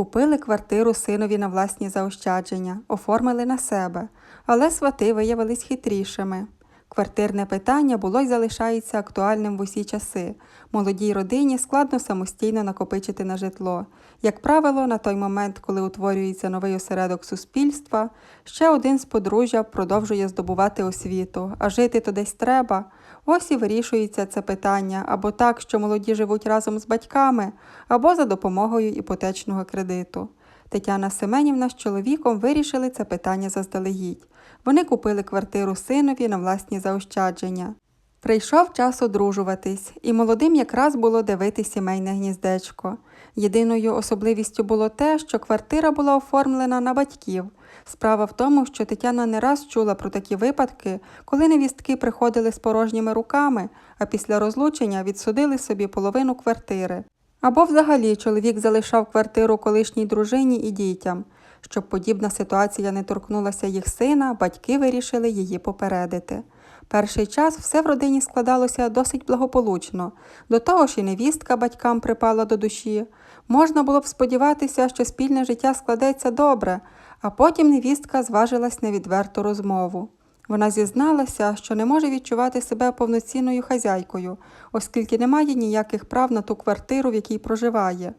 Купили квартиру синові на власні заощадження, оформили на себе, але свати виявились хитрішими. Квартирне питання було й залишається актуальним в усі часи. Молодій родині складно самостійно накопичити на житло. Як правило, на той момент, коли утворюється новий осередок суспільства, ще один з подружжя продовжує здобувати освіту, а жити то десь треба. Ось і вирішується це питання або так, що молоді живуть разом з батьками, або за допомогою іпотечного кредиту. Тетяна Семенівна з чоловіком вирішили це питання заздалегідь. Вони купили квартиру синові на власні заощадження. Прийшов час одружуватись, і молодим якраз було дивити сімейне гніздечко. Єдиною особливістю було те, що квартира була оформлена на батьків. Справа в тому, що Тетяна не раз чула про такі випадки, коли невістки приходили з порожніми руками, а після розлучення відсудили собі половину квартири. Або взагалі чоловік залишав квартиру колишній дружині і дітям. Щоб подібна ситуація не торкнулася їх сина, батьки вирішили її попередити. Перший час все в родині складалося досить благополучно, до того ж і невістка батькам припала до душі. Можна було б сподіватися, що спільне життя складеться добре, а потім невістка зважилась на відверту розмову. Вона зізналася, що не може відчувати себе повноцінною хазяйкою, оскільки не має ніяких прав на ту квартиру, в якій проживає.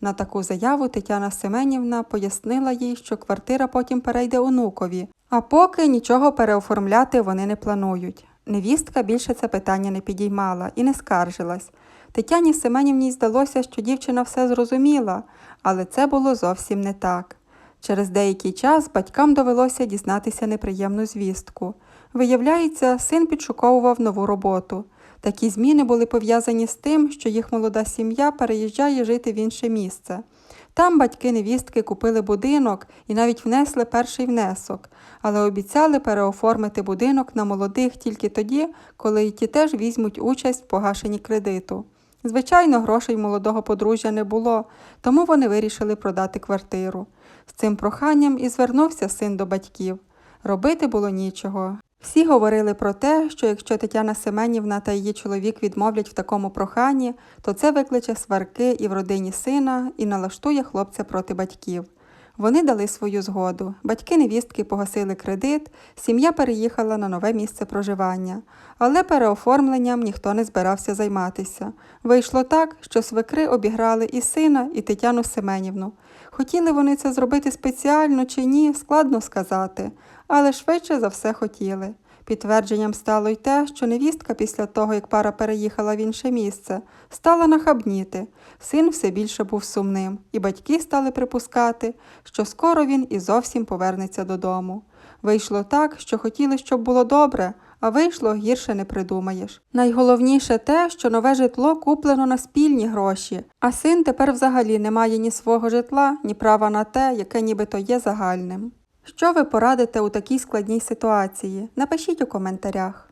На таку заяву Тетяна Семенівна пояснила їй, що квартира потім перейде онукові, а поки нічого переоформляти вони не планують. Невістка більше це питання не підіймала і не скаржилась. Тетяні Семенівній здалося, що дівчина все зрозуміла, але це було зовсім не так. Через деякий час батькам довелося дізнатися неприємну звістку. Виявляється, син підшуковував нову роботу. Такі зміни були пов'язані з тим, що їх молода сім'я переїжджає жити в інше місце. Там батьки невістки купили будинок і навіть внесли перший внесок, але обіцяли переоформити будинок на молодих тільки тоді, коли ті теж візьмуть участь в погашенні кредиту. Звичайно, грошей молодого подружжя не було, тому вони вирішили продати квартиру. З цим проханням і звернувся син до батьків. Робити було нічого. Всі говорили про те, що якщо Тетяна Семенівна та її чоловік відмовлять в такому проханні, то це викличе сварки і в родині сина і налаштує хлопця проти батьків. Вони дали свою згоду. Батьки невістки погасили кредит, сім'я переїхала на нове місце проживання, але переоформленням ніхто не збирався займатися. Вийшло так, що свекри обіграли і сина, і Тетяну Семенівну. Хотіли вони це зробити спеціально чи ні, складно сказати, але швидше за все хотіли. Підтвердженням стало й те, що невістка після того, як пара переїхала в інше місце, стала нахабніти. Син все більше був сумним, і батьки стали припускати, що скоро він і зовсім повернеться додому. Вийшло так, що хотіли, щоб було добре, а вийшло гірше не придумаєш. Найголовніше те, що нове житло куплено на спільні гроші, а син тепер взагалі не має ні свого житла, ні права на те, яке нібито є загальним. Що ви порадите у такій складній ситуації? Напишіть у коментарях.